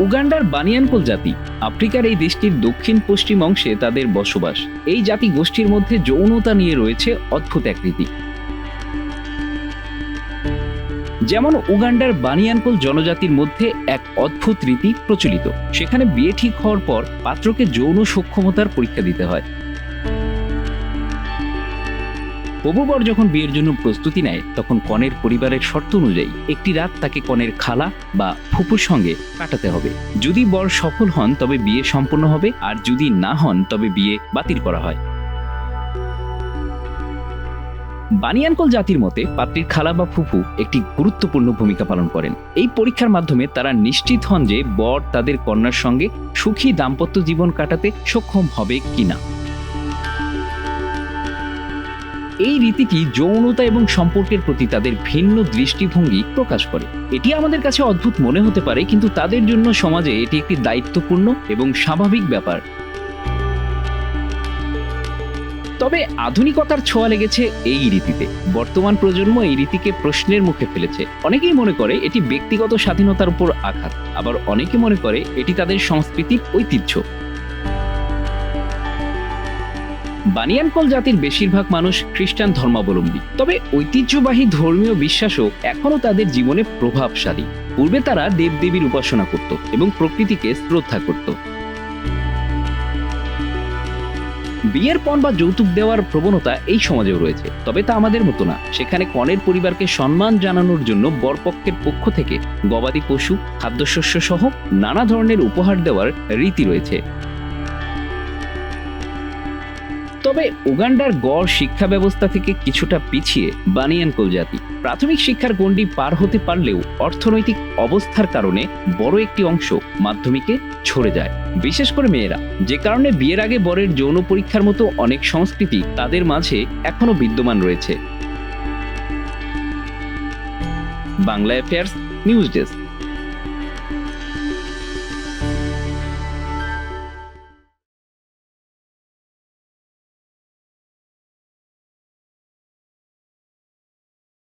উগান্ডার বানিয়ানকোল জাতি, আফ্রিকার এই দেশটির দক্ষিণ পশ্চিম অংশে তাদের বসবাস। এই জাতি গোষ্ঠীর মধ্যে যৌনতা নিয়ে রয়েছে অদ্ভুত আকৃতি। যেমন উগান্ডার বানিয়ানকোল জনজাতির মধ্যে এক অদ্ভুত রীতি প্রচলিত। সেখানে বিয়ে ঠিক হওয়ার পর পাত্রকে যৌন সক্ষমতার পরীক্ষা দিতে হয়। প্রভুবর যখন বিয়ের জন্য প্রস্তুতি নেয়, তখন কনের পরিবারের শর্ত অনুযায়ী একটি রাত তাকে কনের খালা বা ফুপুর সঙ্গে কাটাতে হবে। যদি বর সফল হন, তবে বিয়ে সম্পন্ন হবে, আর যদি না হন, তবে বিয়ে বাতিল করা হয়। বানিয়ানকল জাতির মতে, পাত্রীর খালা বা ফুফু একটি গুরুত্বপূর্ণ ভূমিকা পালন করেন। এই পরীক্ষার মাধ্যমে তারা নিশ্চিত হন যে বর তাদের কন্যার সঙ্গে সুখী দাম্পত্য জীবন কাটাতে সক্ষম হবে কিনা। এই রীতিটি যৌনতা এবং সম্পর্কের প্রতি তাদের ভিন্ন দৃষ্টিভঙ্গি প্রকাশ করে? এটি আমাদের কাছে অদ্ভুত মনে হতে পারে, কিন্তু তাদের জন্য সমাজে এটি একটি দায়িত্বপূর্ণ এবং স্বাভাবিক ব্যাপার। তবে আধুনিকতার ছোঁয়া লেগেছে এই রীতিতে। বর্তমান প্রজন্ম এই রীতিকে প্রশ্নের মুখে ফেলেছে। অনেকেই মনে করে এটি ব্যক্তিগত স্বাধীনতার উপর আঘাত, আবার অনেকে মনে করে এটি তাদের সংস্কৃতির ঐতিহ্য। বানিয়ানকল জাতির বেশিরভাগ মানুষ খ্রিস্টান ধর্মাবলম্বী। তবে ঐতিহ্যবাহী ধর্মীয় বিশ্বাসও এখনও তাদের জীবনে প্রভাবশালী। পূর্বে তারা দেবদেবীর উপাসনা করত এবং প্রকৃতিকে শ্রদ্ধা করত। বিয়ের পণ বা যৌতুক দেওয়ার প্রবণতা এই সমাজেও রয়েছে। তবে তা আমাদের মতো না। সেখানে কনের পরিবারকে সম্মান জানানোর জন্য বরপক্ষের পক্ষ থেকে গবাদি পশু, খাদ্যশস্য সহ নানা ধরনের উপহার দেওয়ার রীতি রয়েছে। তবে উগান্ডার গড় শিক্ষা ব্যবস্থা থেকে কিছুটা পিছিয়ে বানিয়ানকোল জাতি প্রাথমিক শিক্ষার গণ্ডি পার হতে পারলেও অর্থনৈতিক অবস্থার কারণে বড় একটি অংশ মাধ্যমিকে ছড়ে যায়। বিশেষ করে মেয়েরা, যে কারণে বিয়ের আগে বরের যৌন পরীক্ষার মতো অনেক সংস্কৃতি তাদের মাঝে এখনও বিদ্যমান রয়েছে। Bangla affairs, news desk.